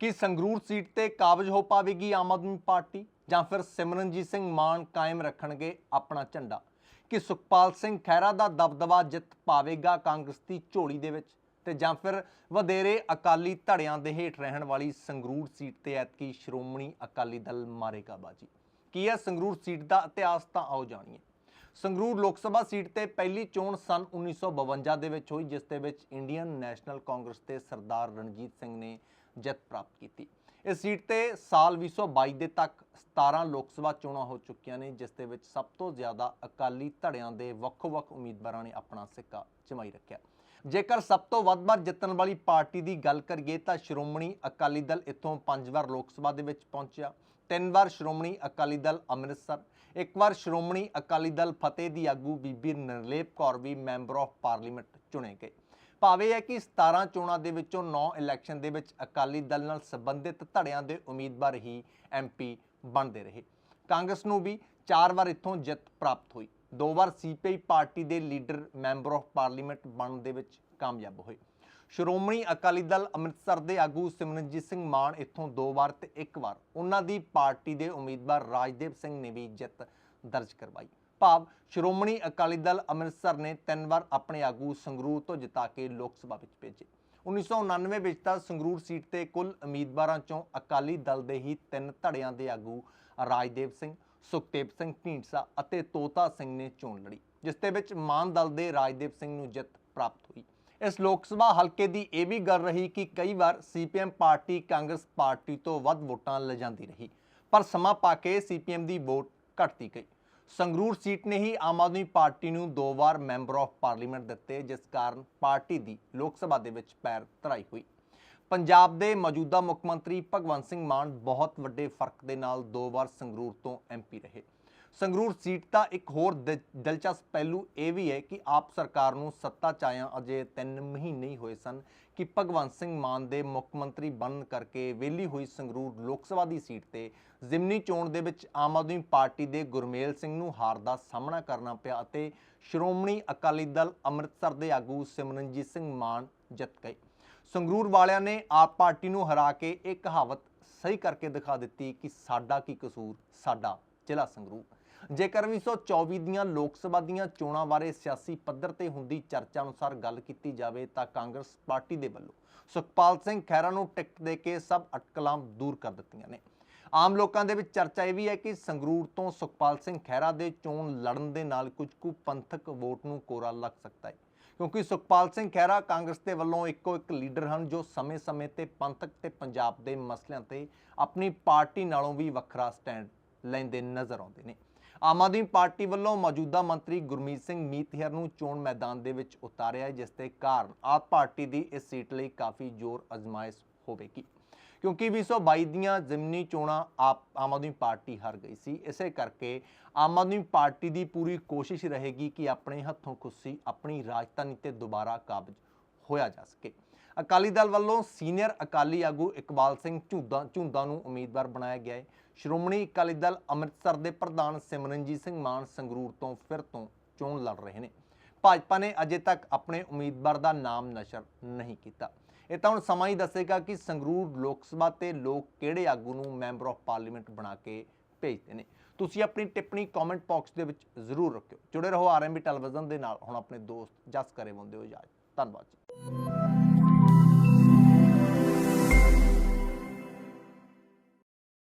ਕਿ ਸੰਗਰੂਰ ਸੀਟ ਤੇ ਕਾਬਜ ਹੋ ਪਾਵੇਗੀ ਆਮ ਆਦਮੀ ਪਾਰਟੀ ਜਾਂ ਫਿਰ ਸਿਮਰਨਜੀਤ ਸਿੰਘ ਮਾਨ ਕਾਇਮ ਰੱਖਣਗੇ ਆਪਣਾ ਝੰਡਾ? ਕਿ ਸੁਖਪਾਲ ਸਿੰਘ ਖਹਿਰਾ ਦਾ ਦਬਦਬਾ ਜਿੱਤ ਪਾਵੇਗਾ ਕਾਂਗਰਸ ਦੀ ਝੋਲੀ ਦੇ ਵਿੱਚ? ਤੇ ਜਾਂ ਫਿਰ ਵਧੇਰੇ ਅਕਾਲੀ ਧੜਿਆਂ ਦੇ ਹੇਠ ਰਹਿਣ ਵਾਲੀ ਸੰਗਰੂਰ ਸੀਟ ਤੇ ਐਤਕੀ ਸ਼੍ਰੋਮਣੀ ਅਕਾਲੀ ਦਲ ਮਾਰੇਗਾ ਬਾਜੀ ਕੀ ਹੈ ਸੰਗਰੂਰ ਸੀਟ ਦਾ ਇਤਿਹਾਸ ਤਾਂ ਆਓ ਜਾਣੀਏ। ਸੰਗਰੂਰ ਲੋਕ ਸਭਾ ਸੀਟ ਤੇ ਪਹਿਲੀ ਚੋਣ ਸਨ 1952 ਦੇ ਵਿੱਚ ਹੋਈ, ਜਿਸ ਦੇ ਵਿੱਚ ਇੰਡੀਅਨ ਨੈਸ਼ਨਲ ਕਾਂਗਰਸ ਤੇ ਸਰਦਾਰ ਰਣਜੀਤ ਸਿੰਘ ਨੇ ਜਿੱਤ ਪ੍ਰਾਪਤ ਕੀਤੀ। ਇਸ ਸੀਟ ਤੇ ਸਾਲ 2022 ਦੇ ਤੱਕ 17 ਲੋਕ ਸਭਾ ਚੋਣਾਂ ਹੋ ਚੁੱਕੀਆਂ ਨੇ, ਜਿਸ ਦੇ ਵਿੱਚ ਸਭ ਤੋਂ ਜ਼ਿਆਦਾ ਅਕਾਲੀ ਧੜਿਆਂ ਦੇ ਵੱਖੋ-ਵੱਖ ਉਮੀਦਵਾਰਾਂ ਨੇ ਆਪਣਾ ਸਿੱਕਾ ਜਮਾਈ ਰੱਖਿਆ। ਜੇਕਰ ਸਭ ਤੋਂ ਵੱਧ ਵਾਰ ਜਿੱਤਣ ਵਾਲੀ ਪਾਰਟੀ ਦੀ ਗੱਲ ਕਰੀਏ ਤਾਂ ਸ਼੍ਰੋਮਣੀ ਅਕਾਲੀ ਦਲ ਇੱਥੋਂ ਪੰਜ ਵਾਰ ਲੋਕ ਸਭਾ ਦੇ ਵਿੱਚ ਪਹੁੰਚਿਆ, ਤਿੰਨ ਵਾਰ ਸ਼੍ਰੋਮਣੀ ਅਕਾਲੀ ਦਲ ਅੰਮ੍ਰਿਤਸਰ, ਇੱਕ ਵਾਰ ਸ਼੍ਰੋਮਣੀ ਅਕਾਲੀ ਦਲ ਫਤਿਹ ਦੀ ਆਗੂ ਬੀਬੀ ਨਿਰਲੇਪ ਕੌਰ ਵੀ ਮੈਂਬਰ ਆਫ ਪਾਰਲੀਮੈਂਟ ਚੁਣੇ ਗਏ। ਭਾਵੇਂ ਹੈ ਕਿ 17 ਚੋਣਾਂ ਦੇ ਵਿੱਚੋਂ 9 ਇਲੈਕਸ਼ਨ ਦੇ ਵਿੱਚ ਅਕਾਲੀ ਦਲ ਨਾਲ ਸੰਬੰਧਿਤ ਧੜਿਆਂ ਦੇ ਉਮੀਦਵਾਰ ਹੀ ਐਮਪੀ ਬਣਦੇ ਰਹੇ। ਕਾਂਗਰਸ ਨੂੰ ਵੀ 4 ਵਾਰ ਇੱਥੋਂ ਜਿੱਤ ਪ੍ਰਾਪਤ ਹੋਈ। ਦੋ ਵਾਰ ਸੀਪੀਆਈ ਪਾਰਟੀ ਦੇ ਲੀਡਰ, ਮੈਂਬਰ ਆਫ ਪਾਰਲੀਮੈਂਟ ਬਣਨ ਦੇ ਵਿੱਚ ਕਾਮਯਾਬ ਹੋਏ। ਸ਼੍ਰੋਮਣੀ ਅਕਾਲੀ ਦਲ ਅੰਮ੍ਰਿਤਸਰ ਦੇ ਆਗੂ ਸਿਮਰਨਜੀਤ ਸਿੰਘ ਮਾਨ ਇੱਥੋਂ ਦੋ ਵਾਰ ਤੇ ਇੱਕ ਵਾਰ। ਉਹਨਾਂ ਦੀ ਪਾਰਟੀ ਦੇ ਉਮੀਦਵਾਰ ਰਾਜਦੇਵ ਸਿੰਘ ਨੇ ਵੀ ਜਿੱਤ ਦਰਜ ਕਰਵਾਈ। ਭਾਵ ਸ਼੍ਰੋਮਣੀ ਅਕਾਲੀ ਦਲ ਅੰਮ੍ਰਿਤਸਰ ਨੇ ਤਿੰਨ ਵਾਰ ਆਪਣੇ ਆਗੂ ਸੰਗਰੂਰ ਤੋਂ ਜਿਤਾ ਕੇ ਲੋਕ ਸਭਾ ਵਿੱਚ ਭੇਜੇ। 1999 ਵਿੱਚ ਤਾਂ ਸੰਗਰੂਰ ਸੀਟ ਤੇ ਕੁੱਲ ਉਮੀਦਵਾਰਾਂ ਚੋਂ ਅਕਾਲੀ ਦਲ ਦੇ ਹੀ ਤਿੰਨ ਧੜਿਆਂ ਦੇ ਆਗੂ ਰਾਜਦੇਵ ਸਿੰਘ, ਸੁਖਦੇਵ ਸਿੰਘ ਢੀਂਡਸਾ ਅਤੇ ਤੋਤਾ ਸਿੰਘ ਨੇ ਚੋਣ ਲੜੀ, ਜਿਸ ਦੇ ਵਿੱਚ ਮਾਨ ਦਲ ਦੇ ਰਾਜਦੇਵ ਸਿੰਘ ਨੂੰ ਜਿੱਤ ਪ੍ਰਾਪਤ ਹੋਈ। ਇਸ ਲੋਕ ਸਭਾ ਹਲਕੇ ਦੀ ਇਹ ਵੀ ਗੱਲ ਰਹੀ ਕਿ ਕਈ ਵਾਰ ਸੀਪੀਐਮ ਪਾਰਟੀ ਕਾਂਗਰਸ ਪਾਰਟੀ ਤੋਂ ਵੱਧ ਵੋਟਾਂ ਲਿਜਾਂਦੀ ਰਹੀ, ਪਰ ਸਮਾਂ ਪਾ ਕੇ ਸੀਪੀਐਮ ਦੀ ਵੋਟ ਘਟਦੀ ਗਈ। ਸੰਗਰੂਰ ਸੀਟ ਨੇ ਹੀ ਆਮ ਆਦਮੀ ਪਾਰਟੀ ਨੂੰ ਦੋ ਵਾਰ ਮੈਂਬਰ ਆਫ ਪਾਰਲੀਮੈਂਟ ਦਿੱਤੇ, ਜਿਸ ਕਾਰਨ ਪਾਰਟੀ ਦੀ ਲੋਕ ਸਭਾ ਦੇ ਵਿੱਚ ਪੈਰ ਧਰਾਈ ਹੋਈ। ਪੰਜਾਬ ਦੇ ਮੌਜੂਦਾ ਮੁੱਖ ਮੰਤਰੀ ਭਗਵੰਤ ਸਿੰਘ ਮਾਨ ਬਹੁਤ ਵੱਡੇ ਫ਼ਰਕ ਦੇ ਨਾਲ ਦੋ ਵਾਰ ਸੰਗਰੂਰ ਤੋਂ ਐਮਪੀ ਰਹੇ। ਸੰਗਰੂਰ ਸੀਟ ਦਾ ਇੱਕ ਹੋਰ ਦਿਲ- ਦਿਲਚਸਪ ਪਹਿਲੂ ਇਹ ਵੀ ਹੈ ਕਿ ਆਪ ਸਰਕਾਰ ਨੂੰ ਸੱਤਾ ਚ ਆਇਆ ਅਜੇ 3 ਮਹੀਨੇ ਹੀ ਹੋਏ ਸਨ ਕਿ ਭਗਵੰਤ ਸਿੰਘ ਮਾਨ ਦੇ ਮੁੱਖ ਮੰਤਰੀ ਬਣਨ ਕਰਕੇ ਵਿਹਲੀ ਹੋਈ ਸੰਗਰੂਰ ਲੋਕ ਸਭਾ ਦੀ ਸੀਟ ਤੇ ਜ਼ਿਮਨੀ ਚੋਣ ਦੇ ਵਿੱਚ ਆਮ ਆਦਮੀ ਪਾਰਟੀ ਦੇ ਗੁਰਮੇਲ ਸਿੰਘ ਨੂੰ ਹਾਰ ਦਾ ਸਾਹਮਣਾ ਕਰਨਾ ਪਿਆ ਅਤੇ ਸ਼੍ਰੋਮਣੀ ਅਕਾਲੀ ਦਲ ਅੰਮ੍ਰਿਤਸਰ ਦੇ ਆਗੂ ਸਿਮਰਨਜੀਤ ਸਿੰਘ ਮਾਨ ਜਿੱਤ ਗਏ। ਸੰਗਰੂਰ ਵਾਲਿਆਂ ਨੇ ਆਪ ਪਾਰਟੀ ਨੂੰ ਹਰਾ ਕੇ ਇਹ ਕਹਾਵਤ ਸਹੀ ਕਰਕੇ ਦਿਖਾ ਦਿੱਤੀ ਕਿ ਸਾਡਾ ਕੀ ਕਸੂਰ, ਸਾਡਾ ਜ਼ਿਲ੍ਹਾ ਸੰਗਰੂਰ। ਜੇਕਰ 2024 ਦੀਆਂ ਲੋਕ ਸਭਾ ਦੀਆਂ ਚੋਣਾਂ ਬਾਰੇ ਸਿਆਸੀ ਪੱਧਰ ਤੇ ਹੁੰਦੀ ਚਰਚਾ ਅਨੁਸਾਰ ਗੱਲ ਕੀਤੀ ਜਾਵੇ ਤਾਂ ਕਾਂਗਰਸ ਪਾਰਟੀ ਦੇ ਵੱਲੋਂ ਸੁਖਪਾਲ ਸਿੰਘ ਖਹਿਰਾ ਨੂੰ ਟਿਕਟ ਦੇ ਕੇ ਸਭ ਅਟਕਲਾਂ ਦੂਰ ਕਰ ਦਿੱਤੀਆਂ ਨੇ। ਆਮ ਲੋਕਾਂ ਦੇ ਵਿੱਚ ਚਰਚਾ ਇਹ ਵੀ ਹੈ ਕਿ ਸੰਗਰੂਰ ਤੋਂ ਸੁਖਪਾਲ ਸਿੰਘ ਖਹਿਰਾ ਦੇ ਚੋਣ ਲੜਨ ਦੇ ਨਾਲ ਕੁਝ ਕੁ ਪੰਥਕ ਵੋਟ ਨੂੰ ਕੋਰਾ ਲੱਗ ਸਕਦਾ ਹੈ। ਕਿਉਂਕਿ ਸੁਖਪਾਲ ਸਿੰਘ ਖਹਿਰਾ ਕਾਂਗਰਸ ਦੇ ਵੱਲੋਂ ਇੱਕੋ ਇੱਕ ਲੀਡਰ ਹਨ ਜੋ ਸਮੇਂ-ਸਮੇਂ ਤੇ ਪੰਥਕ ਤੇ ਪੰਜਾਬ ਦੇ ਮਸਲਿਆਂ ਤੇ ਆਪਣੀ ਪਾਰਟੀ ਨਾਲੋਂ ਵੀ ਵੱਖਰਾ ਸਟੈਂਡ ਲੈਂਦੇ ਨਜ਼ਰ ਆਉਂਦੇ ਨੇ। ਆਮ ਆਦਮੀ ਪਾਰਟੀ ਵੱਲੋਂ ਮੌਜੂਦਾ ਮੰਤਰੀ ਗੁਰਮੀਤ ਸਿੰਘ ਮੀਤਹਿਰ ਨੂੰ ਚੋਣ ਮੈਦਾਨ ਦੇ ਵਿੱਚ ਉਤਾਰਿਆ ਹੈ, ਜਿਸ ਦੇ ਕਾਰਨ ਆਪ ਪਾਰਟੀ ਦੀ ਇਸ ਸੀਟ ਲਈ ਕਾਫੀ ਜ਼ੋਰ ਅਜ਼ਮਾਇਸ਼ ਹੋਵੇਗੀ। ਕਿਉਂਕਿ 2022 ਦੀਆਂ ਜ਼ਿਮਨੀ ਚੋਣਾਂ ਆਪ ਆਮ ਆਦਮੀ ਪਾਰਟੀ ਹਾਰ ਗਈ ਸੀ। ਇਸੇ ਕਰਕੇ ਆਮ ਆਦਮੀ ਪਾਰਟੀ ਦੀ ਪੂਰੀ ਕੋਸ਼ਿਸ਼ ਰਹੇਗੀ ਕਿ ਆਪਣੇ ਹੱਥੋਂ ਖੁੱਸੀ ਆਪਣੀ ਰਾਜਧਾਨੀ ਤੇ ਦੁਬਾਰਾ ਕਾਬਜ ਹੋਇਆ ਜਾ ਸਕੇ। ਅਕਾਲੀ ਦਲ ਵੱਲੋਂ ਸੀਨੀਅਰ ਅਕਾਲੀ ਆਗੂ ਇਕਬਾਲ ਸਿੰਘ ਝੁੰਦਾ ਝੁੰਦਾ ਨੂੰ ਉਮੀਦਵਾਰ ਬਣਾਇਆ ਗਿਆ ਹੈ। ਸ਼੍ਰੋਮਣੀ ਅਕਾਲੀ ਦਲ ਅੰਮ੍ਰਿਤਸਰ ਦੇ ਪ੍ਰਧਾਨ ਸਿਮਰਨਜੀਤ ਸਿੰਘ ਮਾਨ ਸੰਗਰੂਰ ਤੋਂ ਫਿਰ ਤੋਂ ਚੋਣ ਲੜ ਰਹੇ ਨੇ। ਭਾਜਪਾ ਨੇ ਅਜੇ ਤੱਕ ਆਪਣੇ ਉਮੀਦਵਾਰ ਦਾ ਨਾਮ ਨਸ਼ਰ ਨਹੀਂ ਕੀਤਾ। ਇਹ ਤਾਂ ਹੁਣ ਸਮਾਂ ਹੀ ਦੱਸੇਗਾ ਕਿ ਸੰਗਰੂਰ ਲੋਕ ਸਭਾ ਤੇ ਲੋਕ ਕਿਹੜੇ ਆਗੂ ਨੂੰ ਮੈਂਬਰ ਆਫ ਪਾਰਲੀਮੈਂਟ ਬਣਾ ਕੇ ਭੇਜਦੇ ਨੇ। ਤੁਸੀਂ ਆਪਣੀ ਟਿੱਪਣੀ ਕਮੈਂਟ ਬਾਕਸ ਦੇ ਵਿੱਚ ਜ਼ਰੂਰ ਰੱਖਿਓ। ਜੁੜੇ ਰਹੋ ਆਰਐਮਬੀ ਟੈਲੀਵਿਜ਼ਨ ਦੇ ਨਾਲ। ਹੁਣ ਆਪਣੇ ਦੋਸਤ ਜਸ ਕਰੇ ਬੰਦੇ ਹੋ ਇਜਾਜ਼ਤ ਧੰਨਵਾਦ ਜੀ।